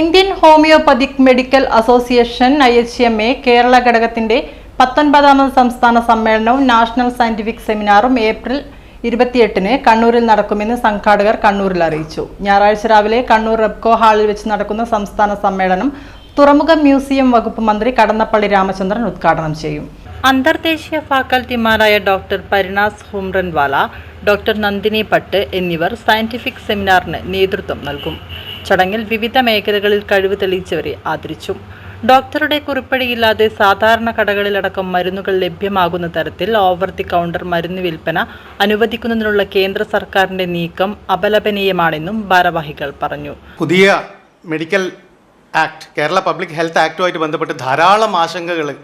Indian homeopathic medical association I H M A Kerala ഘടകത്തിന്റെ പത്തൊൻപതാമത് സംസ്ഥാന സമ്മേളനവും നാഷണൽ സയന്റിഫിക് സെമിനാറും ഏപ്രിൽ ഇരുപത്തിയെട്ടിന് കണ്ണൂരിൽ നടക്കുമെന്ന് സംഘാടകർ കണ്ണൂരിൽ അറിയിച്ചു. ഞായറാഴ്ച രാവിലെ കണ്ണൂർ റെബ്കോ ഹാളിൽ വെച്ച് നടക്കുന്ന സംസ്ഥാന സമ്മേളനം തുറമുഖ മ്യൂസിയം വകുപ്പ് മന്ത്രി കടന്നപ്പള്ളി രാമചന്ദ്രൻ ഉദ്ഘാടനം ചെയ്യും. അന്തർദേശീയ ഫാക്കൽറ്റിമാരായ ഡോക്ടർ പരിണാസ് ഹുംറൻവാല ഡോക്ടർ നന്ദിനി ഭട്ട് എന്നിവർ സയന്റിഫിക് സെമിനാറിന് നേതൃത്വം നൽകും. ചടങ്ങിൽ വിവിധ മേഖലകളിൽ കഴിവ് തെളിയിച്ചവരെ ആദരിച്ചു. ഡോക്ടറുടെ കുറിപ്പടിയില്ലാതെ സാധാരണ കടകളിലടക്കം മരുന്നുകൾ ലഭ്യമാകുന്ന തരത്തിൽ ഓവർ ദി കൗണ്ടർ മരുന്ന് വിൽപ്പന അനുവദിക്കുന്നതിനുള്ള കേന്ദ്ര സർക്കാരിന്റെ നീക്കം അപലപനീയമാണെന്നും ഭാരവാഹികൾ പറഞ്ഞു. പുതിയ medical act Kerala public health ആക്ടുമായിട്ട് ബന്ധപ്പെട്ട് ധാരാളം ആശങ്കകൾ.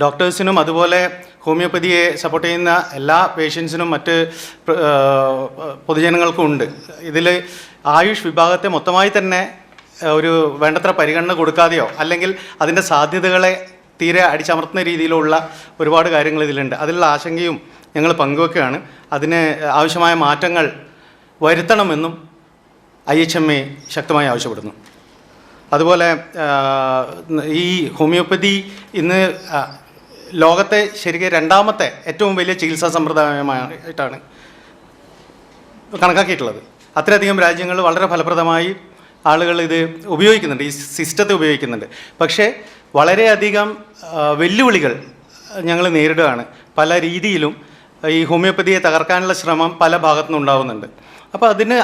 ഡോക്ടേഴ്സിനും അതുപോലെ ഹോമിയോപ്പതിയെ സപ്പോർട്ട് ചെയ്യുന്ന എല്ലാ പേഷ്യൻസിനും മറ്റ് പൊതുജനങ്ങൾക്കും ഉണ്ട്. ഇതിൽ ആയുഷ് വിഭാഗത്തെ മൊത്തമായി തന്നെ ഒരു വേണ്ടത്ര പരിഗണന കൊടുക്കാതെയോ അല്ലെങ്കിൽ അതിന്റെ സാധ്യതകളെ തീരെ അടിച്ചമർത്തുന്ന രീതിയിലുള്ള ഒരുപാട് കാര്യങ്ങൾ ഇതിലുണ്ട്. അതിലുള്ള ആശങ്കയും ഞങ്ങൾ പങ്കുവെക്കുകയാണ്. അതിന് ആവശ്യമായ മാറ്റങ്ങൾ വരുത്തണമെന്നും ഐ എച്ച് എം എ ശക്തമായി ആവശ്യപ്പെടുന്നു. അതുപോലെ ഈ ഹോമിയോപ്പതി ഇന്ന് ലോകത്തെ ശരിക്കും രണ്ടാമത്തെ ഏറ്റവും വലിയ ചികിത്സാ സമ്പ്രദായമായിട്ടാണ് കണക്കാക്കിയിട്ടുള്ളത്. അത്രയധികം രാജ്യങ്ങൾ വളരെ ഫലപ്രദമായി ആളുകൾ ഇത് ഉപയോഗിക്കുന്നുണ്ട് ഈ സിസ്റ്റത്തെ ഉപയോഗിക്കുന്നുണ്ട്. പക്ഷേ വളരെയധികം വെല്ലുവിളികൾ ഞങ്ങൾ നേരിടുകയാണ്. പല രീതിയിലും ഈ ഹോമിയോപ്പതിയെ തകർക്കാനുള്ള ശ്രമം പല ഭാഗത്തുനിന്നും ഉണ്ടാവുന്നുണ്ട് അപ്പോൾ അതിന്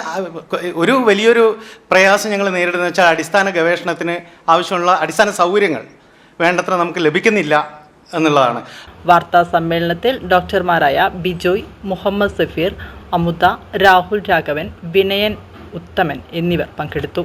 ഒരു വലിയൊരു പ്രയാസം ഞങ്ങൾ നേരിടുന്നത് വെച്ചാൽ അടിസ്ഥാന ഗവേഷണത്തിന് ആവശ്യമുള്ള അടിസ്ഥാന സൗകര്യങ്ങൾ വേണ്ടത്ര നമുക്ക് ലഭിക്കുന്നില്ല എന്നുള്ളതാണ്. വാർത്താ സമ്മേളനത്തിൽ ഡോക്ടർമാരായ ബിജോയ് മുഹമ്മദ് സഫീർ അമുത രാഹുൽ രാഘവൻ വിനയൻ ഉത്തമൻ എന്നിവർ പങ്കെടുത്തു.